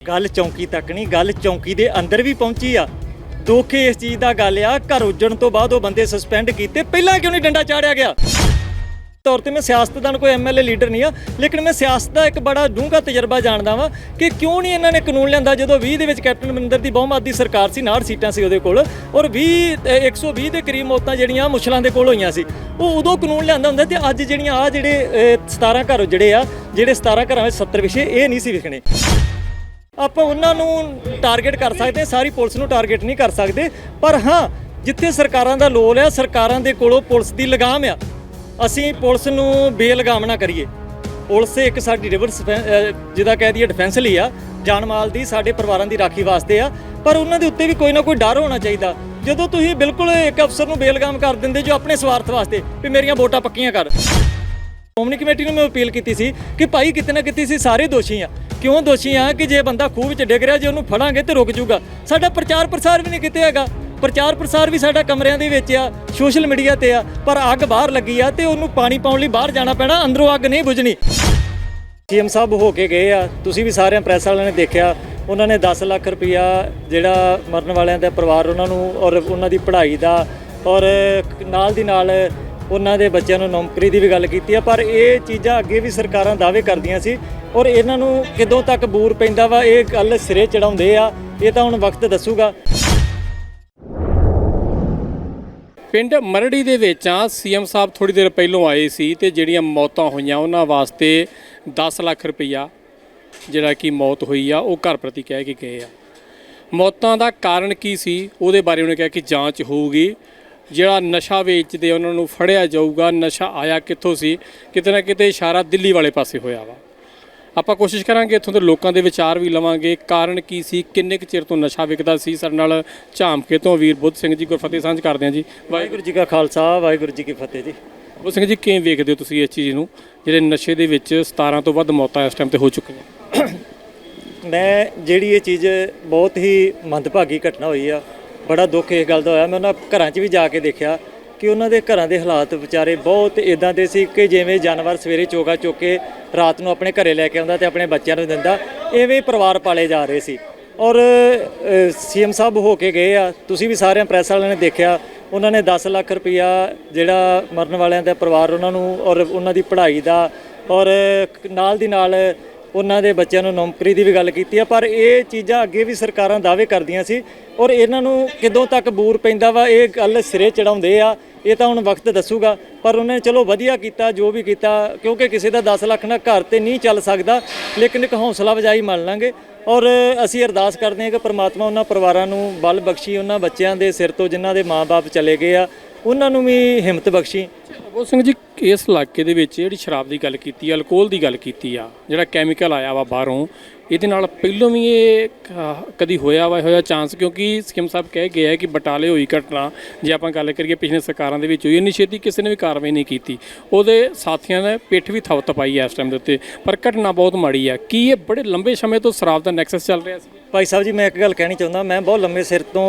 ਗੱਲ ਚੌਂਕੀ ਤੱਕ ਨਹੀਂ ਗੱਲ ਚੌਂਕੀ ਦੇ ਅੰਦਰ ਵੀ ਪਹੁੰਚੀ ਆ। ਦੋਖੇ ਇਸ ਚੀਜ਼ ਦਾ ਗੱਲ ਆ ਘਰ ਉੱਜਣ ਤੋਂ ਬਾਅਦ ਉਹ ਬੰਦੇ ਸਸਪੈਂਡ ਕੀਤੇ ਪਹਿਲਾਂ ਕਿਉਂ ਨਹੀਂ ਡੰਡਾ ਚਾੜਿਆ ਗਿਆ? ਤੌਰ ਤੇ ਮੈਂ ਸਿਆਸਤਦਾਨ ਕੋਈ ਐਮਐਲਏ ਲੀਡਰ ਨਹੀਂ ਆ ਲੇਕਿਨ ਮੈਂ ਸਿਆਸਤ ਦਾ ਇੱਕ ਬੜਾ ਡੂੰਘਾ ਤਜਰਬਾ ਜਾਣਦਾ ਵਾਂ ਕਿ ਕਿਉਂ ਨਹੀਂ ਇਹਨਾਂ ਨੇ ਕਾਨੂੰਨ ਲਿਆਂਦਾ ਜਦੋਂ 20 ਦੇ ਵਿੱਚ ਕੈਪਟਨ ਅਮਰਿੰਦਰ ਦੀ ਬਹੁਮਤ ਦੀ ਸਰਕਾਰ ਸੀ 69 ਸੀਟਾਂ ਸੀ ਉਹਦੇ ਕੋਲ ਔਰ 20 ਅ, 120 ਦੇ ਕਰੀਬ ਮੌਤਾਂ ਜਿਹੜੀਆਂ ਮੁਸ਼ਲਾਂ ਦੇ ਕੋਲ ਹੋਈਆਂ ਸੀ ਉਹ ਉਦੋਂ ਕਾਨੂੰਨ ਲਿਆਂਦਾ ਹੁੰਦਾ ਤੇ ਅੱਜ ਜਿਹੜੀਆਂ ਆ ਜਿਹੜੇ ਅ, 17 ਘਰ ਜਿਹੜੇ ਆ ਜਿਹੜੇ 17 ਘਰਾਂ ਵਿੱਚ 70 ਵਿਸ਼ੇ ਇਹ ਨਹੀਂ ਸੀ ਵਿਖਣੇ। ਆਪਾਂ ਉਹਨਾਂ ਨੂੰ ਟਾਰਗੇਟ ਕਰ ਸਕਦੇ ਹਾਂ ਸਾਰੀ ਪੁਲਿਸ ਨੂੰ ਟਾਰਗੇਟ ਨਹੀਂ ਕਰ ਸਕਦੇ। ਪਰ ਹਾਂ, ਜਿੱਥੇ ਸਰਕਾਰਾਂ ਦਾ ਲੋਲ ਆ, ਸਰਕਾਰਾਂ ਦੇ ਕੋਲੋਂ ਪੁਲਿਸ ਦੀ ਲਗਾਮ ਆ, ਅਸੀਂ ਪੁਲਿਸ ਨੂੰ ਬੇਲਗਾਮ ਨਾ ਕਰੀਏ। ਪੁਲਿਸ ਇੱਕ ਸਾਡੀ ਰਿਵਰਸ ਜਿਹਦਾ ਕਹਿ ਦਈਏ ਡਿਫੈਂਸ ਲਈ ਆ, ਜਾਨ ਮਾਲ ਦੀ, ਸਾਡੇ ਪਰਿਵਾਰਾਂ ਦੀ ਰਾਖੀ ਵਾਸਤੇ ਆ। ਪਰ ਉਹਨਾਂ ਦੇ ਉੱਤੇ ਵੀ ਕੋਈ ਨਾ ਕੋਈ ਡਰ ਹੋਣਾ ਚਾਹੀਦਾ। ਜਦੋਂ ਤੁਸੀਂ ਬਿਲਕੁਲ ਇੱਕ ਅਫਸਰ ਨੂੰ ਬੇਲਗਾਮ ਕਰ ਦਿੰਦੇ ਜੋ ਆਪਣੇ ਸਵਾਰਥ ਵਾਸਤੇ, ਵੀ ਮੇਰੀਆਂ ਵੋਟਾਂ ਪੱਕੀਆਂ ਕਰ। ਸ਼੍ਰੋਮਣੀ ਕਮੇਟੀ ਨੂੰ ਮੈਂ ਅਪੀਲ ਕੀਤੀ ਸੀ ਕਿ ਭਾਈ ਕਿਤੇ ਨਾ ਕਿਤੇ ਸੀ ਸਾਰੇ ਦੋਸ਼ੀ ਆ। ਕਿਉਂ ਦੋਸ਼ੀ ਆ ਕਿ ਜੇ ਬੰਦਾ ਖੂਹ ਵਿੱਚ ਡਿੱਗ ਰਿਹਾ, ਜੇ ਉਹਨੂੰ ਫੜਾਂਗੇ ਤੇ ਰੁਕ ਜਾਊਗਾ। ਸਾਡਾ ਪ੍ਰਚਾਰ ਪ੍ਰਸਾਰ ਵੀ ਨਹੀਂ ਕਿਤੇ ਹੈਗਾ। ਪ੍ਰਚਾਰ ਪ੍ਰਸਾਰ ਵੀ ਸਾਡਾ ਕਮਰਿਆਂ ਦੇ ਵਿੱਚ ਆ ਸੋਸ਼ਲ ਮੀਡੀਆ ਤੇ ਆ, ਪਰ ਅੱਗ ਬਾਹਰ ਲੱਗੀ ਆ ਤੇ ਉਹਨੂੰ ਪਾਣੀ ਪਾਉਣ ਲਈ ਬਾਹਰ ਜਾਣਾ ਪੈਣਾ, ਅੰਦਰੋਂ ਅੱਗ ਨਹੀਂ ਬੁਝਣੀ। ਸੀਐਮ ਸਾਹਿਬ ਹੋ ਕੇ ਗਏ ਆ, ਤੁਸੀਂ ਵੀ ਸਾਰਿਆਂ ਪ੍ਰੈਸ ਵਾਲਿਆਂ ਨੇ ਦੇਖਿਆ, ਉਹਨਾਂ ਨੇ 10 ਲੱਖ ਰੁਪਇਆ ਜਿਹੜਾ ਮਰਨ ਵਾਲਿਆਂ ਦਾ ਪਰਿਵਾਰ ਉਹਨਾਂ ਨੂੰ ਔਰ ਉਹਨਾਂ ਦੀ ਪੜ੍ਹਾਈ ਦਾ ਔਰ ਨਾਲ ਦੀ ਨਾਲ ਉਹਨਾਂ ਦੇ ਬੱਚਿਆਂ ਨੂੰ ਨੌਕਰੀ ਦੀ ਵੀ ਗੱਲ ਕੀਤੀ ਆ, ਪਰ ਇਹ ਚੀਜ਼ਾਂ ਅੱਗੇ ਵੀ ਸਰਕਾਰਾਂ ਦਾਅਵੇ ਕਰਦੀਆਂ ਸੀ ਔਰ ਇਹਨਾਂ ਨੂੰ ਕਿਦੋਂ ਤੱਕ ਬੂਰ ਪੈਂਦਾ ਵਾ, ਇਹ ਗੱਲ ਸਿਰੇ ਚੜਾਉਂਦੇ ਆ, ਇਹ ਤਾਂ ਹੁਣ ਵਕਤ ਦੱਸੂਗਾ। ਪਿੰਡ ਮਰੜੀ ਦੇ ਵਿੱਚ ਆ, ਸੀਐਮ ਸਾਹਿਬ ਥੋੜੀ ਦੇਰ ਪਹਿਲੋਂ ਆਏ ਸੀ ਤੇ ਜਿਹੜੀਆਂ ਮੌਤਾਂ ਹੋਈਆਂ, ਉਹਨਾਂ ਵਾਸਤੇ 10 ਲੱਖ ਰੁਪਈਆ ਜਿਹੜਾ ਕਿ ਮੌਤ ਹੋਈ ਆ, ਉਹ ਘਰ ਪ੍ਰਤੀ ਕਹਿ ਕੇ ਗਏ ਆ। ਮੌਤਾਂ ਦਾ ਕਾਰਨ ਕੀ ਸੀ, ਉਹਦੇ ਬਾਰੇ ਉਹਨੇ ਕਿਹਾ ਕਿ ਜਾਂਚ ਹੋਊਗੀ। ਜਿਹੜਾ ਨਸ਼ਾ ਵੇਚਦੇ ਉਹਨਾਂ ਨੂੰ ਫੜਿਆ ਜਾਊਗਾ ਨਸ਼ਾ ਆਇਆ ਕਿੱਥੋਂ ਸੀ? ਕਿਤੇ ਨਾ ਕਿਤੇ ਇਸ਼ਾਰਾ ਦਿੱਲੀ ਵਾਲੇ ਪਾਸੇ ਹੋਇਆ ਵਾ। ਆਪਾਂ ਕੋਸ਼ਿਸ਼ ਕਰਾਂਗੇ ਇੱਥੋਂ ਦੇ ਲੋਕਾਂ ਦੇ ਵਿਚਾਰ ਵੀ ਲਵਾਂਗੇ। ਕਾਰਨ ਕੀ ਸੀ? ਕਿੰਨੇ ਕੁ ਚਿਰ ਤੋਂ ਨਸ਼ਾ ਵਿਕਦਾ ਸੀ? ਸਾਡੇ ਨਾਲ ਝਾਮਕੇ ਤੋਂ ਵੀਰ ਬੁੱਧ ਸਿੰਘ ਜੀ ਗੁਰਫਤਿਹ ਸਾਂਝ ਕਰਦੇ ਹਾਂ ਜੀ। ਵਾਹਿਗੁਰੂ ਵਾਹਿਗੁਰੂ ਜੀ ਕਾ ਖਾਲਸਾ ਵਾਹਿਗੁਰੂ ਜੀ ਕੀ ਫਤਿਹ ਜੀ। ਬੁੱਧ ਸਿੰਘ ਜੀ ਕਿਵੇਂ ਵੇਖਦੇ ਹੋ ਤੁਸੀਂ ਇਸ ਚੀਜ਼ ਨੂੰ? ਜਿਹੜੇ ਨਸ਼ੇ ਦੇ ਵਿੱਚ 17 ਤੋਂ ਵੱਧ ਮੌਤਾਂ ਇਸ ਟਾਈਮ ਤੇ ਹੋ ਚੁੱਕੀਆਂ। ਮੈਂ ਜਿਹੜੀ ਇਹ ਚੀਜ਼ ਬਹੁਤ ਹੀ ਮੰਦਭਾਗੀ ਘਟਨਾ ਹੋਈ ਆ। ਬੜਾ ਦੁੱਖ ਇਸ ਗੱਲ ਦਾ ਹੋਇਆ। ਮੈਂ ਉਹਨਾਂ ਘਰਾਂ 'ਚ ਵੀ ਜਾ ਕੇ ਦੇਖਿਆ ਕਿ ਉਹਨਾਂ ਦੇ ਘਰਾਂ ਦੇ ਹਾਲਾਤ ਵਿਚਾਰੇ ਬਹੁਤ ਇਦਾਂ ਦੇ ਸੀ ਕਿ ਜਿਵੇਂ ਜਾਨਵਰ ਸਵੇਰੇ ਚੋਗਾ ਚੁੱਕ ਕੇ ਰਾਤ ਨੂੰ ਆਪਣੇ ਘਰੇ ਲੈ ਕੇ ਆਉਂਦਾ ਤੇ ਆਪਣੇ ਬੱਚਿਆਂ ਨੂੰ ਦਿੰਦਾ, ਐਵੇਂ ਪਰਿਵਾਰ ਪਾਲੇ ਜਾ ਰਹੇ ਸੀ। ਔਰ ਸੀਐਮ ਸਾਹਿਬ ਹੋ ਕੇ ਗਏ ਆ। ਤੁਸੀਂ ਵੀ ਸਾਰਿਆਂ ਪ੍ਰੈਸ ਵਾਲਿਆਂ ਨੇ ਦੇਖਿਆ, ਉਹਨਾਂ ਨੇ 10 ਲੱਖ ਰੁਪਇਆ ਜਿਹੜਾ ਮਰਨ ਵਾਲਿਆਂ ਦਾ ਪਰਿਵਾਰ ਉਹਨਾਂ ਨੂੰ ਔਰ ਉਹਨਾਂ ਦੀ ਪੜ੍ਹਾਈ ਦਾ ਔਰ ਨਾਲ ਦੀ ਨਾਲ ਉਹਨਾਂ ਦੇ ਬੱਚਿਆਂ ਨੂੰ ਨੌਕਰੀ ਦੀ ਵੀ ਗੱਲ ਕੀਤੀ ਆ, ਪਰ ਇਹ ਚੀਜ਼ਾਂ ਅੱਗੇ ਵੀ ਸਰਕਾਰਾਂ ਦਾਅਵੇ ਕਰਦੀਆਂ ਸੀ ਔਰ ਇਹਨਾਂ ਨੂੰ ਕਿਦੋਂ ਤੱਕ ਬੂਰ ਪੈਂਦਾ ਵਾ, ਇਹ ਗੱਲ ਸਿਰੇ ਚੜਾਉਂਦੇ ਆ, ਇਹ ਤਾਂ ਹੁਣ ਵਕਤ ਦੱਸੂਗਾ। ਪਰ ਉਹਨੇ ਚਲੋ ਵਧੀਆ ਕੀਤਾ, ਜੋ ਵੀ ਕੀਤਾ, ਕਿਉਂਕਿ ਕਿਸੇ ਦਾ 10 ਲੱਖ ਨਾਲ ਘਰ ਤੇ ਨਹੀਂ ਚੱਲ ਸਕਦਾ, ਲੇਕਿਨ ਇੱਕ ਹੌਸਲਾ ਵਜਾਈ ਮੰਨ ਲਾਂਗੇ। ਔਰ ਅਸੀਂ ਅਰਦਾਸ ਕਰਦੇ ਹਾਂ ਕਿ ਪ੍ਰਮਾਤਮਾ ਉਹਨਾਂ ਪਰਿਵਾਰਾਂ ਨੂੰ ਬਲ ਬਖਸ਼ੀ, ਉਹਨਾਂ ਬੱਚਿਆਂ ਦੇ ਸਿਰ ਤੋਂ ਜਿਨ੍ਹਾਂ ਦੇ ਮਾਪੇ ਚਲੇ ਗਏ ਆ ਉਹਨਾਂ ਨੂੰ ਵੀ ਹਿੰਮਤ ਬਖਸ਼ੀ। ਬੁੱਧ ਸਿੰਘ ਜੀ ਇਸ ਇਲਾਕੇ ਦੇ ਵਿੱਚ ਜਿਹੜੀ ਸ਼ਰਾਬ ਦੀ ਗੱਲ ਕੀਤੀ ਆ ਅਲਕੋਹਲ ਦੀ ਗੱਲ ਕੀਤੀ ਆ ਜਿਹੜਾ ਕੈਮੀਕਲ ਆਇਆ ਵਾ ਬਾਹਰੋਂ ਇਹਦੇ ਨਾਲ ਪਹਿਲੋਂ ਵੀ ਇਹ ਕਦੀ ਹੋਇਆ ਵਾ ਹੋਇਆ ਚਾਂਸ ਕਿਉਂਕਿ ਸਕੀਮ ਸਾਹਿਬ ਕਹਿ ਗਏ ਆ ਕਿ ਬਟਾਲੇ ਹੋਈ ਘਟਨਾ ਜੇ ਆਪਾਂ ਗੱਲ ਕਰੀਏ ਪਿਛਲੇ ਸਰਕਾਰਾਂ ਦੇ ਵਿੱਚ ਹੋਈ ਇੰਨੀ ਛੇਤੀ ਕਿਸੇ ਨੇ ਵੀ ਕਾਰਵਾਈ ਨਹੀਂ ਕੀਤੀ। ਉਹਦੇ ਸਾਥੀਆਂ ਨੇ ਪਿੱਠ ਵੀ ਥਵਤ ਪਾਈ ਇਸ ਟਾਈਮ ਦੇ ਉੱਤੇ ਪਰ ਘਟਨਾ ਬਹੁਤ ਮਾੜੀ ਆ। ਕੀ ਇਹ ਬੜੇ ਲੰਬੇ ਸਮੇਂ ਤੋਂ ਸ਼ਰਾਬ ਦਾ ਨੈਕਸਸ ਚੱਲ ਰਿਹਾ ਸੀ? ਭਾਈ ਸਾਹਿਬ ਜੀ ਮੈਂ ਇੱਕ ਗੱਲ ਕਹਿਣੀ ਚਾਹੁੰਦਾ ਮੈਂ ਬਹੁਤ ਲੰਮੇ ਸਿਰ ਤੋਂ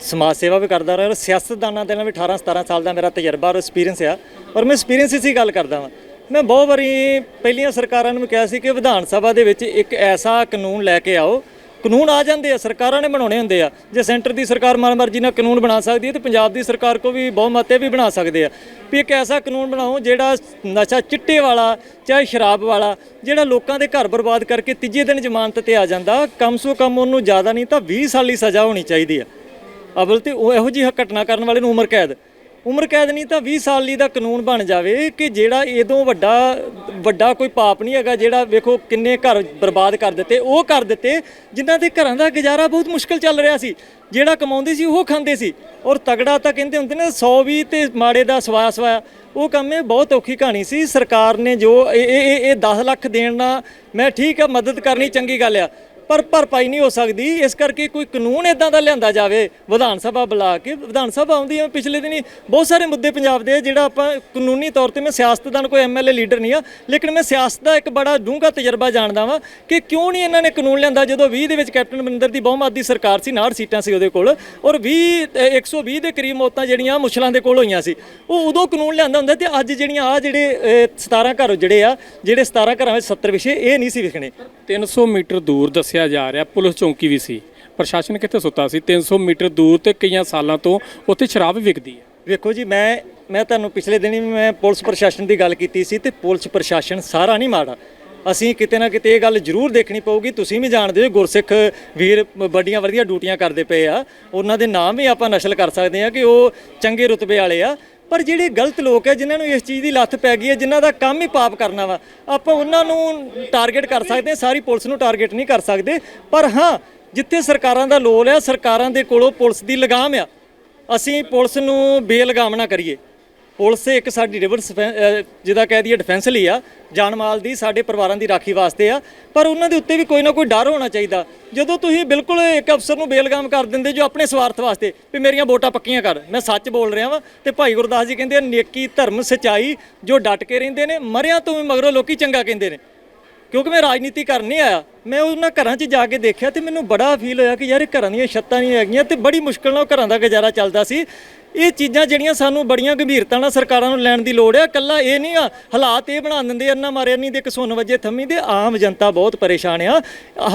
ਸਮਾਜ ਸੇਵਾ ਵੀ ਕਰਦਾ ਰਿਹਾ ਔਰ ਸਿਆਸਤਦਾਨਾਂ ਦੇ ਨਾਲ ਵੀ 18 17 ਸਾਲ ਦਾ ਮੇਰਾ ਤਜਰਬਾ ਔਰ ਐਕਸਪੀਰੀਅੰਸ ਆ। ਔਰ ਮੈਂ ਐਕਸਪੀਰੀਅੰਸ ਇਸੇ ਗੱਲ ਕਰਦਾ ਵਾਂ। ਮੈਂ ਬਹੁਤ ਵਾਰੀ ਪਹਿਲੀਆਂ ਸਰਕਾਰਾਂ ਨੂੰ ਵੀ ਕਿਹਾ ਸੀ ਕਿ ਵਿਧਾਨ ਸਭਾ ਦੇ ਵਿੱਚ ਇੱਕ ਐਸਾ ਕਾਨੂੰਨ ਲੈ ਕੇ ਆਓ, ਕਾਨੂੰਨ ਆ ਜਾਂਦੇ ਆ, ਸਰਕਾਰਾਂ ਨੇ ਬਣਾਉਣੇ ਹੁੰਦੇ ਆ। ਜੇ ਸੈਂਟਰ ਦੀ ਸਰਕਾਰ ਮਨ ਮਰਜ਼ੀ ਨਾਲ ਕਾਨੂੰਨ ਬਣਾ ਸਕਦੀ ਹੈ ਤੇ ਪੰਜਾਬ ਦੀ ਸਰਕਾਰ ਕੋ ਵੀ ਬਹੁਮਤੇ ਵੀ ਬਣਾ ਸਕਦੇ ਆ। ਵੀ ਇੱਕ ਐਸਾ ਕਾਨੂੰਨ ਬਣਾਓ ਜਿਹੜਾ ਨਸ਼ਾ ਚਿੱਟੇ ਵਾਲਾ ਚਾਹੇ ਸ਼ਰਾਬ ਵਾਲਾ, ਜਿਹੜਾ ਲੋਕਾਂ ਦੇ ਘਰ ਬਰਬਾਦ ਕਰਕੇ ਤੀਜੇ ਦਿਨ ਜ਼ਮਾਨਤ ਤੇ ਆ ਜਾਂਦਾ, ਕਮ ਸੋ ਕਮ ਉਹਨੂੰ ਜ਼ਿਆਦਾ ਨਹੀਂ ਤਾਂ 20 ਸਾਲ ਦੀ ਸਜ਼ਾ ਹੋਣੀ ਚਾਹੀਦੀ ਆ। ਅਵਲ ਤੇ ਉਹ ਇਹੋ ਜਿਹੀ ਘਟਨਾ ਕਰਨ ਵਾਲੇ ਨੂੰ ਉਮਰ ਕੈਦ। ਉਮਰ ਕੈਦ ਨਹੀਂ ਤਾਂ 20 ਸਾਲ ਲਈ ਦਾ ਕਾਨੂੰਨ ਬਣ ਜਾਵੇ ਕਿ ਜਿਹੜਾ ਇਦੋਂ ਵੱਡਾ ਵੱਡਾ ਕੋਈ ਪਾਪ ਨਹੀਂ ਹੈਗਾ, ਜਿਹੜਾ ਵੇਖੋ ਕਿੰਨੇ ਘਰ ਬਰਬਾਦ ਕਰ ਦਿੱਤੇ, ਉਹ ਕਰ ਦਿੱਤੇ, ਜਿਨ੍ਹਾਂ ਦੇ ਘਰਾਂ ਦਾ ਗੁਜ਼ਾਰਾ ਬਹੁਤ ਮੁਸ਼ਕਲ ਚੱਲ ਰਿਹਾ ਸੀ। ਜਿਹੜਾ ਕਮਾਉਂਦੇ ਸੀ ਉਹ ਖਾਂਦੇ ਸੀ। ਔਰ ਤਗੜਾ ਤਾਂ ਕਹਿੰਦੇ ਹੁੰਦੇ ਨੇ 100 ਵੀ ਤੇ ਮਾੜੇ ਦਾ ਸਵਾਇਆ ਸਵਾਇਆ। ਉਹ ਕੰਮ ਇਹ ਬਹੁਤ ਔਖੀ ਕਹਾਣੀ ਸੀ। ਸਰਕਾਰ ਨੇ ਜੋ ਇਹ ਇਹ ਇਹ 10 ਲੱਖ ਦੇਣ ਨਾਲ ਮੈਂ ਠੀਕ ਆ, ਮਦਦ ਕਰਨੀ ਚੰਗੀ ਗੱਲ ਆ। ਪਰ ਭਰਪਾਈ ਨਹੀਂ ਹੋ ਸਕਦੀ। ਇਸ ਕਰਕੇ ਕੋਈ ਕਾਨੂੰਨ ਇਦਾਂ ਦਾ ਲਿਆਂਦਾ ਜਾਵੇ ਵਿਧਾਨ ਸਭਾ ਬੁਲਾ ਕੇ। ਵਿਧਾਨ ਸਭਾ ਆਉਂਦੀ ਹੈ ਪਿਛਲੇ ਦਿਨੀ ਬਹੁਤ ਸਾਰੇ ਮੁੱਦੇ ਪੰਜਾਬ ਦੇ ਜਿਹੜਾ ਆਪਾਂ ਕਾਨੂੰਨੀ ਤੌਰ ਤੇ ਮੈਂ ਸਿਆਸਤਦਾਨ ਕੋਈ ਐਮਐਲਏ ਲੀਡਰ ਨਹੀਂ ਆ ਲੇਕਿਨ ਮੈਂ ਸਿਆਸਤ ਦਾ ਇੱਕ ਬੜਾ ਡੂੰਘਾ ਤਜਰਬਾ ਜਾਣਦਾ ਵਾਂ ਕਿ ਕਿਉਂ ਨਹੀਂ ਇਹਨਾਂ ਨੇ ਕਾਨੂੰਨ ਲਿਆਂਦਾ ਜਦੋਂ 20 ਦੇ ਵਿੱਚ ਕੈਪਟਨ ਅਮਰਿੰਦਰ ਦੀ ਬਹੁਮਤ ਦੀ ਸਰਕਾਰ ਸੀ 69 ਸੀਟਾਂ ਸੀ ਉਹਦੇ ਕੋਲ ਔਰ 20 ਅ, 120 ਦੇ ਕਰੀਬ ਮੌਤਾਂ ਜਿਹੜੀਆਂ ਮੁਸ਼ਲਾਂ ਦੇ ਕੋਲ ਹੋਈਆਂ ਸੀ। ਉਹ ਉਦੋਂ ਕਾਨੂੰਨ ਲਿਆਂਦਾ ਹੁੰਦਾ ਤੇ ਅੱਜ ਜਿਹੜੀਆਂ ਆ ਜਿਹੜੇ ਅ, 17 ਘਰ ਜਿਹੜੇ ਆ ਜਿਹੜੇ 17 ਘਰਾਂ ਵਿੱਚ 70 ਵਿਸ਼ੇ ਇਹ ਨਹੀਂ ਸੀ ਵਿਖਣੇ। 300 ਮੀਟਰ ਦੂਰ ਦੱਸਿਆ ਦੱਸਿਆ ਜਾ ਰਿਹਾ, ਪੁਲਿਸ ਚੌਂਕੀ ਵੀ ਸੀ। ਪ੍ਰਸ਼ਾਸਨ ਕਿੱਥੇ ਸੁੱਤਾ ਸੀ? 300 ਮੀਟਰ ਦੂਰ ਤੇ ਕਈਆਂ ਸਾਲਾਂ ਤੋਂ ਉੱਥੇ ਸ਼ਰਾਬ ਵੀ ਵਿਕਦੀ ਹੈ। ਵੇਖੋ ਜੀ, ਮੈਂ ਮੈਂ ਤੁਹਾਨੂੰ ਪਿਛਲੇ ਦਿਨੀ ਵੀ ਮੈਂ ਪੁਲਿਸ ਪ੍ਰਸ਼ਾਸਨ ਦੀ ਗੱਲ ਕੀਤੀ ਸੀ ਤੇ ਪੁਲਿਸ ਪ੍ਰਸ਼ਾਸਨ ਸਾਰਾ ਨਹੀਂ ਮਾੜਾ। ਅਸੀਂ ਕਿਤੇ ਨਾ ਕਿਤੇ ਇਹ ਗੱਲ ਜ਼ਰੂਰ ਦੇਖਣੀ ਪਊਗੀ। ਤੁਸੀਂ ਵੀ ਜਾਣਦੇ ਹੋ, ਗੁਰਸਿੱਖ ਵੀਰ ਵੱਡੀਆਂ ਵਧੀਆ ਡਿਊਟੀਆਂ ਕਰਦੇ ਪਏ ਆ। ਉਹਨਾਂ ਦੇ ਨਾਮ ਵੀ ਆਪਾਂ ਨਸ਼ਲ ਕਰ ਸਕਦੇ ਆ ਕਿ ਉਹ ਚੰਗੇ ਰੁਤਬੇ ਵਾਲੇ ਆ। ਪਰ ਜਿਹੜੇ ਗਲਤ ਲੋਕ ਹੈ, ਜਿਨ੍ਹਾਂ ਨੂੰ ਇਸ ਚੀਜ਼ ਦੀ ਲੱਤ ਪੈ ਗਈ ਹੈ, ਜਿਨ੍ਹਾਂ ਦਾ ਕੰਮ ਹੀ ਪਾਪ ਕਰਨਾ ਵਾ, ਆਪਾਂ ਉਹਨਾਂ ਨੂੰ ਟਾਰਗੇਟ ਕਰ ਸਕਦੇ ਹਾਂ, ਸਾਰੀ ਪੁਲਿਸ ਨੂੰ ਟਾਰਗੇਟ ਨਹੀਂ ਕਰ ਸਕਦੇ। ਪਰ ਹਾਂ, ਜਿੱਥੇ ਸਰਕਾਰਾਂ ਦਾ ਲੋਲ ਆ ਸਰਕਾਰਾਂ ਦੇ ਕੋਲੋਂ ਪੁਲਿਸ ਦੀ ਲਗਾਮ ਆ, ਅਸੀਂ ਪੁਲਿਸ ਨੂੰ ਬੇਲਗਾਮ ਨਾ ਕਰੀਏ। ਪੁਲਿਸ ਇੱਕ ਸਾਡੀ ਰਿਵਰ ਜਿਹਦਾ ਕਹਿ ਦਈਏ ਡਿਫੈਂਸ ਲਈ ਆ, ਜਾਨ ਮਾਲ ਦੀ ਸਾਡੇ ਪਰਿਵਾਰਾਂ ਦੀ ਰਾਖੀ ਵਾਸਤੇ ਆ, ਪਰ ਉਹਨਾਂ ਦੇ ਉੱਤੇ ਵੀ ਕੋਈ ਨਾ ਕੋਈ ਡਰ ਹੋਣਾ ਚਾਹੀਦਾ। ਜਦੋਂ ਤੁਸੀਂ ਬਿਲਕੁਲ ਇੱਕ ਅਫਸਰ ਨੂੰ ਬੇਲਗਾਮ ਕਰ ਦਿੰਦੇ ਜੋ ਆਪਣੇ ਸਵਾਰਥ ਵਾਸਤੇ, ਵੀ ਮੇਰੀਆਂ ਵੋਟਾਂ ਪੱਕੀਆਂ ਕਰ, ਮੈਂ ਸੱਚ ਬੋਲ ਰਿਹਾ ਵਾਂ ਤੇ ਭਾਈ ਗੁਰਦਾਸ ਜੀ ਕਹਿੰਦੇ ਆ, ਨੇਕੀ ਧਰਮ ਸਚਾਈ ਜੋ ਡਟ ਕੇ ਰਹਿੰਦੇ ਨੇ, ਮਰਿਆਂ ਤੋਂ ਵੀ ਮਗਰੋਂ ਲੋਕੀ ਚੰਗਾ ਕਹਿੰਦੇ ਨੇ। ਕਿਉਂਕਿ ਮੈਂ ਰਾਜਨੀਤੀ ਕਰਨ ਨਹੀਂ ਆਇਆ, ਮੈਂ ਉਹਨਾਂ ਘਰਾਂ 'ਚ ਜਾ ਕੇ ਦੇਖਿਆ ਤੇ ਮੈਨੂੰ ਬੜਾ ਫੀਲ ਹੋਇਆ ਕਿ ਯਾਰ ਇਹ ਘਰਾਂ ਦੀਆਂ ਛੱਤਾਂ ਨਹੀਂ ਹੈਗੀਆਂ ਤੇ ਬੜੀ ਮੁਸ਼ਕਲ ਨਾਲ ਉਹ ਘਰਾਂ ਦਾ ਗੁਜ਼ਾਰਾ ਚੱਲਦਾ ਸੀ। ਇਹ ਚੀਜ਼ਾਂ ਜਿਹੜੀਆਂ ਸਾਨੂੰ ਬੜੀਆਂ ਗੰਭੀਰਤਾ ਨਾਲ ਸਰਕਾਰਾਂ ਨੂੰ ਲੈਣ ਦੀ ਲੋੜ ਹੈ ਕੱਲਾ ਇਹ ਨਹੀਂ ਆ ਹਾਲਾਤ ਇਹ ਬਣਾ ਦਿੰਦੇ ਅੰਨਾ ਮਾਰਿਆ ਨਹੀਂ ਦੇ ਕਸੁੰਨ ਵਜੇ ਥੰਮੀ ਦੇ ਆਮ ਜਨਤਾ ਬਹੁਤ ਪਰੇਸ਼ਾਨ ਆ।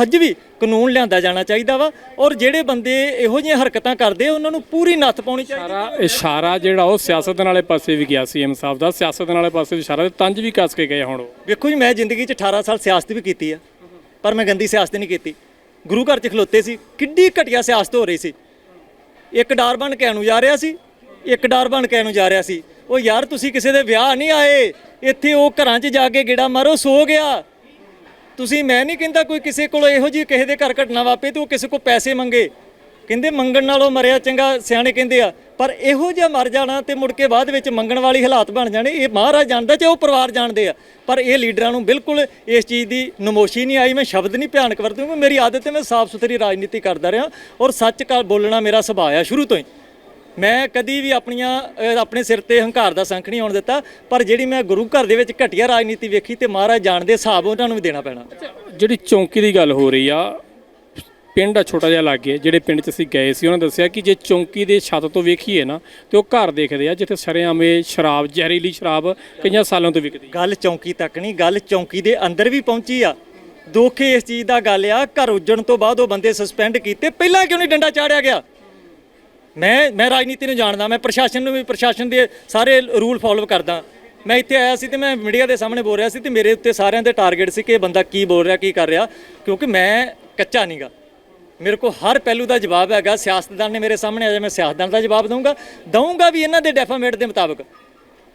ਅੱਜ ਵੀ ਕਾਨੂੰਨ ਲਿਆਂਦਾ ਜਾਣਾ ਚਾਹੀਦਾ ਵਾ ਔਰ ਜਿਹੜੇ ਬੰਦੇ ਇਹੋ ਜਿਹੀਆਂ ਹਰਕਤਾਂ ਕਰਦੇ ਆ, ਉਹਨਾਂ ਨੂੰ ਪੂਰੀ ਨੱਥ ਪਾਉਣੀ ਚਾਹੀਦੀ ਸਾਰਾ ਇਸ਼ਾਰਾ ਜਿਹੜਾ ਉਹ ਸਿਆਸਤ ਵਾਲੇ ਪਾਸੇ ਵੀ ਗਿਆ ਸੀਐਮ ਸਾਹਿਬ ਦਾ। ਸਿਆਸਤ ਵਾਲੇ ਪਾਸੇ ਇਸ਼ਾਰਾ ਤੇ ਤੰਜ ਵੀ ਕੱਸ ਕੇ ਗਏ ਹੁਣ ਉਹ। ਵੇਖੋ ਜੀ ਮੈਂ ਜ਼ਿੰਦਗੀ 'ਚ 18 ਸਾਲ ਸਿਆਸਤ ਵੀ ਕੀਤੀ ਆ ਪਰ ਮੈਂ ਗੰਦੀ ਸਿਆਸਤ ਨਹੀਂ ਕੀਤੀ। ਗੁਰੂ ਘਰ 'ਚ ਖਲੋਤੇ ਸੀ ਕਿੱਡੀ ਘਟੀਆ ਸਿਆਸਤ ਹੋ ਰਹੀ ਸੀ। ਇੱਕ ਡਾਰ ਬਣ ਕੇ ਨੂੰ ਜਾ ਰਿਹਾ ਸੀ ਇੱਕ ਡਰ ਬਣ ਕੇ ਨੂੰ ਜਾ ਰਿਹਾ ਸੀ। ਉਹ ਯਾਰ ਤੁਸੀਂ ਕਿਸੇ ਦੇ ਵਿਆਹ ਨਹੀਂ ਆਏ। ਇੱਥੇ ਉਹ ਘਰਾਂ 'ਚ ਜਾ ਕੇ ਗੇੜਾ ਮਾਰੋ, ਸੋ ਗਿਆ। ਤੁਸੀਂ, ਮੈਂ ਨਹੀਂ ਕਹਿੰਦਾ ਕੋਈ ਕਿਸੇ ਕੋਲ ਇਹੋ ਜਿਹੀ ਕਿਸੇ ਦੇ ਘਰ ਘਟਨਾ ਵਾਪੇ ਤੇ ਉਹ ਕਿਸੇ ਕੋਲ ਪੈਸੇ ਮੰਗੇ। ਕਹਿੰਦੇ ਮੰਗਣ ਨਾਲੋਂ ਮਰਿਆ ਚੰਗਾ ਸਿਆਣੇ ਕਹਿੰਦੇ ਆ। ਪਰ ਇਹੋ ਜਿਹਾ ਮਰ ਜਾਣਾ ਤੇ ਮੁੜ ਕੇ ਬਾਅਦ ਵਿੱਚ ਮੰਗਣ ਵਾਲੀ ਹਾਲਾਤ ਬਣ ਜਾਣੇ, ਇਹ ਮਹਾਰਾਜ ਜਾਣਦਾ ਚਾਹੇ ਉਹ ਪਰਿਵਾਰ ਜਾਣਦੇ ਆ। ਪਰ ਇਹ ਲੀਡਰਾਂ ਨੂੰ ਬਿਲਕੁਲ ਇਸ ਚੀਜ਼ ਦੀ ਨਮੋਸ਼ੀ ਨਹੀਂ ਆਈ। ਮੈਂ ਸ਼ਬਦ ਨਹੀਂ ਭਿਆਨਕ ਵਰਤੂੰ ਮੇਰੀ ਆਦਤ ਹੈ, ਮੈਂ ਸਾਫ਼ ਸੁਥਰੀ ਰਾਜਨੀਤੀ ਕਰਦਾ ਰਿਹਾ ਔਰ ਸੱਚ ਕਾ ਬੋਲਣਾ ਮੇਰਾ ਸੁਭਾਅ ਆ ਸ਼ੁਰੂ ਤੋਂ ਹੀ। ਮੈਂ ਕਦੀ ਵੀ ਆਪਣੀਆਂ ਅਹ, ਆਪਣੇ ਸਿਰ ਤੇ ਹੰਕਾਰ ਦਾ ਸੰਖ ਨਹੀਂ ਆਉਣ ਦਿੱਤਾ ਪਰ ਜਿਹੜੀ ਮੈਂ ਗੁਰੂ ਘਰ ਦੇ ਵਿੱਚ ਘਟੀਆ ਰਾਜਨੀਤੀ ਵੇਖੀ ਤੇ ਮਹਾਰਾਜ ਜਾਣਦੇ ਹਿਸਾਬ ਉਹਨਾਂ ਨੂੰ ਵੀ ਦੇਣਾ ਪੈਣਾ। ਜਿਹੜੀ ਚੌਂਕੀ ਦੀ ਗੱਲ ਹੋ ਰਹੀ ਆ ਪਿੰਡ ਆ ਛੋਟਾ ਜਿਹਾ ਲਾਗੇ ਜਿਹੜੇ ਪਿੰਡ 'ਚ ਅਸੀਂ ਗਏ ਸੀ ਉਹਨਾਂ ਦੱਸਿਆ ਕਿ ਜੇ ਚੌਂਕੀ ਦੇ ਛੱਤ ਤੋਂ ਵੇਖੀਏ ਨਾ ਤੇ ਉਹ ਘਰ ਦੇਖਦੇ ਆ ਜਿੱਥੇ ਸਰੇਆਮੇ ਸ਼ਰਾਬ ਜ਼ਹਿਰੀਲੀ ਸ਼ਰਾਬ ਕਈਆਂ ਸਾਲਾਂ ਤੋਂ ਵਿਕਦੀ। ਗੱਲ ਚੌਂਕੀ ਤੱਕ ਨਹੀਂ ਗੱਲ ਚੌਂਕੀ ਦੇ ਅੰਦਰ ਵੀ ਪਹੁੰਚੀ ਆ। ਦੁੱਖ ਇਸ ਚੀਜ਼ ਦਾ ਗੱਲ ਆ ਘਰ ਉੱਜਣ ਤੋਂ ਬਾਅਦ ਉਹ ਬੰਦੇ ਸਸਪੈਂਡ ਕੀਤੇ ਪਹਿਲਾਂ ਕਿਉਂ ਨਹੀਂ ਡੰਡਾ ਚਾੜਿਆ ਗਿਆ? ਮੈਂ ਮੈਂ ਰਾਜਨੀਤੀ ਨੂੰ ਜਾਣਦਾ, ਮੈਂ ਪ੍ਰਸ਼ਾਸਨ ਨੂੰ ਵੀ, ਪ੍ਰਸ਼ਾਸਨ ਦੇ ਸਾਰੇ ਰੂਲ ਫਾਲੋ ਕਰਦਾ। ਮੈਂ ਇੱਥੇ ਆਇਆ ਸੀ ਤੇ ਮੈਂ ਮੀਡੀਆ ਦੇ ਸਾਹਮਣੇ ਬੋਲ ਰਿਹਾ ਸੀ ਤੇ ਮੇਰੇ ਉੱਤੇ ਸਾਰਿਆਂ ਦੇ ਟਾਰਗੇਟ ਸੀ ਕਿ ਇਹ ਬੰਦਾ ਕੀ ਬੋਲ ਰਿਹਾ, ਕੀ ਕਰ ਰਿਹਾ, ਕਿਉਂਕਿ ਮੈਂ ਕੱਚਾ ਨਹੀਂਗਾ ਮੇਰੇ ਕੋਲ ਹਰ ਪਹਿਲੂ ਦਾ ਜਵਾਬ ਹੈਗਾ, ਸਿਆਸਤਦਾਨ ਨੇ ਮੇਰੇ ਸਾਹਮਣੇ ਆ ਜਾ ਮੈਂ ਸਿਆਸਤਦਾਨ ਦਾ ਜਵਾਬ ਦਊਂਗਾ। ਦਊਂਗਾ ਵੀ ਇਹਨਾਂ ਦੇ ਡੈਫਾਮੇਟ ਦੇ ਮੁਤਾਬਕ।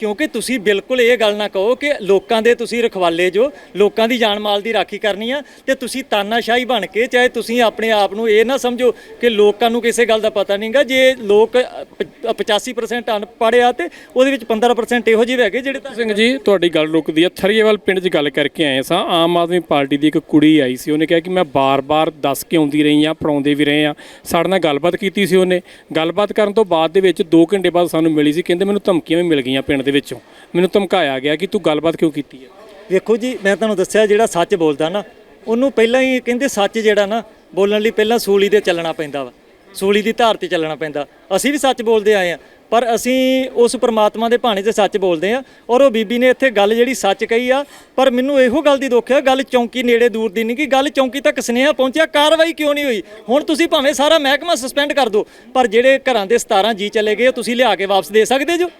ਕਿਉਂਕਿ ਤੁਸੀਂ ਬਿਲਕੁਲ ਇਹ ਗੱਲ ਨਾ ਕਹੋ ਕਿ ਲੋਕਾਂ ਦੇ ਤੁਸੀਂ ਰਖਵਾਲੇ ਜੋ, ਲੋਕਾਂ ਦੀ ਜਾਨ ਮਾਲ ਦੀ ਰਾਖੀ ਕਰਨੀ ਆ ਤੇ ਤੁਸੀਂ ਤਾਨਾਸ਼ਾਹੀ ਬਣ ਕੇ ਚਾਹੇ ਤੁਸੀਂ ਆਪਣੇ ਆਪ ਨੂੰ ਇਹ ਨਾ ਸਮਝੋ ਕਿ ਲੋਕਾਂ ਨੂੰ ਕਿਸੇ ਗੱਲ ਦਾ ਪਤਾ ਨਹੀਂਗਾ ਜੇ ਲੋਕ ਪ- 85% ਅਨਪੜ੍ਹ ਆ ਤੇ ਉਹਦੇ ਵਿੱਚ 15% ਇਹੋ ਜਿਹੇ ਹੈਗੇ ਜਿਹੜੇ ਤਾਂ ਸਿੰਘ ਜੀ, ਤੁਹਾਡੀ ਗੱਲ ਰੁਕਦੀ ਆ। ਥਰੀਏਵਾਲ ਪਿੰਡ 'ਚ ਗੱਲ ਕਰਕੇ ਆਏ ਸਾਂ। ਆਮ ਆਦਮੀ ਪਾਰਟੀ ਦੀ ਇੱਕ ਕੁੜੀ ਆਈ ਸੀ। ਉਹਨੇ ਕਿਹਾ ਕਿ ਮੈਂ ਬਾਰ-ਬਾਰ ਦੱਸ ਕੇ ਆਉਂਦੀ ਰਹੀ ਆ ਪੜਾਉਂਦੇ ਵੀ ਰਹੇ ਆ। ਸਾਡੇ ਨਾਲ ਗੱਲਬਾਤ ਕੀਤੀ ਸੀ ਉਹਨੇ। ਗੱਲਬਾਤ ਕਰਨ ਤੋਂ ਬਾਅਦ ਦੇ ਵਿੱਚ 2 ਘੰਟੇ ਬਾਅਦ ਸਾਨੂੰ ਮਿਲੀ ਸੀ। ਕਹਿੰਦੇ ਮੈਨੂੰ ਧਮਕੀਆਂ ਵੀ ਮਿਲ ਗਈਆਂ ਪਿੰਡ ਦੇ ਵਿੱਚੋਂ। ਮੈਨੂੰ ਧਮਕਾਇਆ ਗਿਆ ਕਿ ਤੂੰ ਗੱਲਬਾਤ ਕਿਉਂ ਕੀਤੀ ਹੈ? ਵੇਖੋ ਜੀ, ਮੈਂ ਤੁਹਾਨੂੰ ਦੱਸਿਆ ਜਿਹੜਾ ਸੱਚ ਬੋਲਦਾ ਨਾ, ਉਹਨੂੰ ਪਹਿਲਾਂ ਹੀ ਕਹਿੰਦੇ ਸੱਚ ਜਿਹੜਾ ਨਾ, ਬੋਲਣ ਲਈ ਪਹਿਲਾਂ ਸੂਲੀ ਤੇ ਚੱਲਣਾ ਪੈਂਦਾ ਵਾ। ਸੂਲੀ ਦੀ ਧਾਰ ਤੇ ਚੱਲਣਾ ਪੈਂਦਾ। ਅਸੀਂ ਵੀ ਸੱਚ ਬੋਲਦੇ ਆਏ ਆ ਪਰ ਅਸੀਂ ਉਸ ਪ੍ਰਮਾਤਮਾ ਦੇ ਭਾਣੇ ਤੇ ਸੱਚ ਬੋਲਦੇ ਆ ਔਰ ਉਹ ਬੀਬੀ ਨੇ ਇੱਥੇ ਗੱਲ ਜਿਹੜੀ ਸੱਚ ਕਹੀ ਆ, ਪਰ ਮੈਨੂੰ ਇਹੋ ਗੱਲ ਦੀ ਦੁੱਖ ਹੈ ਗੱਲ ਚੌਂਕੀ ਨੇੜੇ ਦੂਰ ਦੀ ਨਹੀਂ ਕਿ ਗੱਲ ਚੌਂਕੀ ਤੱਕ ਸੁਨੇਹਾ ਪਹੁੰਚਿਆ, ਕਾਰਵਾਈ ਕਿਉਂ ਨਹੀਂ ਹੋਈ? ਹੁਣ ਤੁਸੀਂ ਭਾਵੇਂ ਸਾਰਾ ਮਹਿਕਮਾ ਸਸਪੈਂਡ ਕਰ ਦਿਓ, ਪਰ ਜਿਹੜੇ ਘਰਾਂ ਦੇ 17 ਜੀ ਚਲੇ ਗਏ ਤੁਸੀਂ ਲਿਆ ਕੇ ਵਾਪਸ ਦੇ ਸਕਦੇ ਜੋ?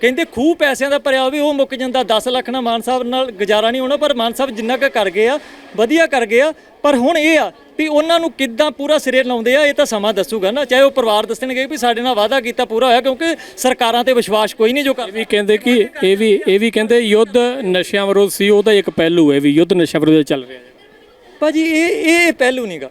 ਕਹਿੰਦੇ ਖੂਹ ਪੈਸਿਆਂ ਦਾ ਭਰਿਆ ਹੋਵੇ ਉਹ ਮੁੱਕ ਜਾਂਦਾ। 10 ਲੱਖ ਨਾਲ ਮਾਨ ਸਾਹਿਬ ਨਾਲ ਗੁਜ਼ਾਰਾ ਨਹੀਂ ਹੋਣਾ ਪਰ ਮਾਨ ਸਾਹਿਬ ਜਿੰਨਾ ਕੁ ਕਰ ਗਏ ਆ ਵਧੀਆ ਕਰ ਗਏ ਆ। ਪਰ ਹੁਣ ਇਹ ਆ ਵੀ ਉਹਨਾਂ ਨੂੰ ਕਿੱਦਾਂ ਪੂਰਾ ਸਿਰੇ ਲਾਉਂਦੇ ਆ ਇਹ ਤਾਂ ਸਮਾਂ ਦੱਸੂਗਾ ਨਾ। ਚਾਹੇ ਉਹ ਪਰਿਵਾਰ ਦੱਸਣਗੇ ਵੀ ਸਾਡੇ ਨਾਲ ਵਾਅਦਾ ਕੀਤਾ ਪੂਰਾ ਹੋਇਆ ਕਿਉਂਕਿ ਸਰਕਾਰਾਂ ਤੇ ਵਿਸ਼ਵਾਸ ਕੋਈ ਨਹੀਂ ਜੋ ਕਰ ਇਹ ਵੀ ਕਹਿੰਦੇ ਕਿ ਇਹ ਵੀ ਇਹ ਵੀ ਕਹਿੰਦੇ ਯੁੱਧ ਨਸ਼ਿਆਂ ਵਿਰੁੱਧ ਸੀ ਉਹਦਾ ਇੱਕ ਪਹਿਲੂ ਹੈ ਵੀ ਯੁੱਧ ਨਸ਼ਿਆਂ ਵਿਰੁੱਧ ਚੱਲ ਰਿਹਾ ਹੈ। ਭਾਜੀ ਇਹ ਇਹ ਪਹਿਲੂ ਨਹੀਂਗਾ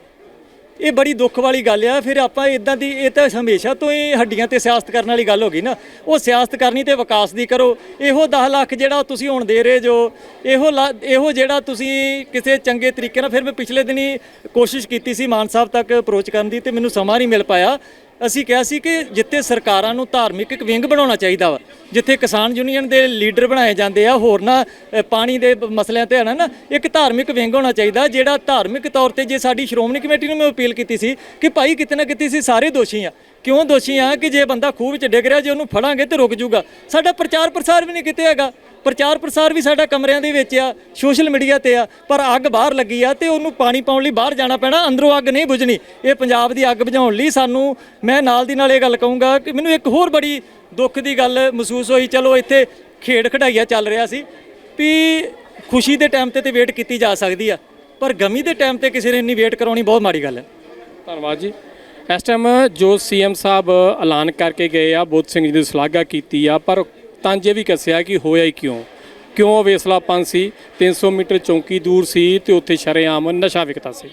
ਇਹ ਬੜੀ ਦੁੱਖ ਵਾਲੀ ਗੱਲ ਆ। ਫਿਰ ਆਪਾਂ ਇਦਾਂ ਦੀ, ਇਹ ਤਾਂ ਹਮੇਸ਼ਾ ਤੋਂ ਹੀ ਹੱਡੀਆਂ ਤੇ ਸਿਆਸਤ ਕਰਨ ਵਾਲੀ ਗੱਲ ਹੋ ਗਈ ਨਾ। ਉਹ ਸਿਆਸਤ ਕਰਨੀ ਤੇ ਵਿਕਾਸ ਦੀ ਕਰੋ। ਇਹੋ 10 ਲੱਖ ਜਿਹੜਾ ਤੁਸੀਂ ਹੁਣ ਦੇ ਰਹੇ ਜੋ, ਇਹੋ ਲਾ- ਇਹੋ ਜਿਹੜਾ ਤੁਸੀਂ ਕਿਸੇ ਚੰਗੇ ਤਰੀਕੇ ਨਾਲ, ਫਿਰ ਮੈਂ ਪਿਛਲੇ ਦਿਨੀ ਕੋਸ਼ਿਸ਼ ਕੀਤੀ ਸੀ ਮਾਨ ਸਾਹਿਬ ਤੱਕ ਅਪਰੋਚ ਕਰਨ ਦੀ ਤੇ ਮੈਨੂੰ ਸਮਾਂ ਨਹੀਂ ਮਿਲ ਪਾਇਆ। ਅਸੀਂ ਕਿਹਾ ਸੀ ਕਿ ਜਿੱਥੇ ਸਰਕਾਰਾਂ ਨੂੰ ਧਾਰਮਿਕ ਇੱਕ ਵਿੰਗ ਬਣਾਉਣਾ ਚਾਹੀਦਾ ਵਾ, ਜਿੱਥੇ ਕਿਸਾਨ ਯੂਨੀਅਨ ਦੇ ਲੀਡਰ ਬਣਾਏ ਜਾਂਦੇ ਆ, ਹੋਰ ਨਾ ਪਾਣੀ ਦੇ ਮਸਲਿਆਂ ਤੇ ਹੈ ਨਾ, ਇੱਕ ਧਾਰਮਿਕ ਵਿੰਗ ਹੋਣਾ ਚਾਹੀਦਾ, ਜਿਹੜਾ ਧਾਰਮਿਕ ਤੌਰ ਤੇ ਜੇ ਸਾਡੀ ਸ਼੍ਰੋਮਣੀ ਕਮੇਟੀ ਨੂੰ ਮੈਂ ਅਪੀਲ ਕੀਤੀ ਸੀ ਕਿ ਭਾਈ ਕਿਤੇ ਨਾ ਕਿਤੇ ਸੀ ਸਾਰੇ ਦੋਸ਼ੀ ਆ। ਕਿਉਂ ਦੋਸ਼ੀ ਆ ਕਿ ਜੇ ਬੰਦਾ ਖੂਹ ਵਿੱਚ ਡਿੱਗ ਰਿਹਾ, ਜੇ ਉਹਨੂੰ ਫੜਾਂਗੇ ਤੇ ਰੁਕ ਜੂਗਾ ਸਾਡਾ ਪ੍ਰਚਾਰ ਪ੍ਰਸਾਰ ਵੀ ਨਹੀਂ ਕਿਤੇ ਹੈਗਾ। ਪ੍ਰਚਾਰ ਪ੍ਰਸਾਰ ਵੀ ਸਾਡਾ ਕਮਰਿਆਂ ਦੇ ਵਿੱਚ ਆ ਸੋਸ਼ਲ ਮੀਡੀਆ ਤੇ ਆ, ਪਰ ਅੱਗ ਬਾਹਰ ਲੱਗੀ ਆ ਤੇ ਉਹਨੂੰ ਪਾਣੀ ਪਾਉਣ ਲਈ ਬਾਹਰ ਜਾਣਾ ਪੈਣਾ, ਅੰਦਰੋਂ ਅੱਗ ਨਹੀਂ ਬੁਝਣੀ। ਇਹ ਪੰਜਾਬ ਦੀ ਅੱਗ ਬੁਝਾਉਣ ਲਈ ਸਾਨੂੰ, ਮੈਂ ਨਾਲ ਦੀ ਨਾਲ ਇਹ ਗੱਲ ਕਹੂੰਗਾ ਕਿ ਮੈਨੂੰ ਇੱਕ ਹੋਰ ਬੜੀ ਦੁੱਖ ਦੀ ਗੱਲ ਮਹਿਸੂਸ ਹੋਈ। ਚਲੋ ਇੱਥੇ ਖੇਡ ਖਡਾਈਆ ਚੱਲ ਰਿਹਾ ਸੀ ਵੀ ਖੁਸ਼ੀ ਦੇ ਟਾਈਮ ਤੇ ਤੇ ਵੇਟ ਕੀਤੀ ਜਾ ਸਕਦੀ ਆ, ਪਰ ਗਮੀ ਦੇ ਟਾਈਮ ਤੇ ਕਿਸੇ ਨੇ ਇੰਨੀ ਵੇਟ ਕਰਾਉਣੀ ਬਹੁਤ ਮਾੜੀ ਗੱਲ ਹੈ। ਧੰਨਵਾਦ ਜੀ। ਇਸ ਟਾਈਮ ਜੋ ਸੀਐਮ ਸਾਹਿਬ ਐਲਾਨ ਕਰਕੇ ਗਏ ਆ, ਬੋਧ ਸਿੰਘ ਜੀ ਦੀ ਸ਼ਲਾਘਾ ਕੀਤੀ ਆ, ਪਰ ਤਾਂਜੇ ਵੀ ਕੱਸਿਆ ਕਿ ਹੋਇਆ ਹੀ ਕਿਉਂ? ਕਿਉਂ ਵੇਸਲਾਪਨ ਸੀ? 300 ਮੀਟਰ ਚੌਂਕੀ ਦੂਰ ਸੀ ਤੇ ਉੱਥੇ ਸ਼ਰੇਆਮ ਨਸ਼ਾ ਵਿਕਦਾ ਸੀ।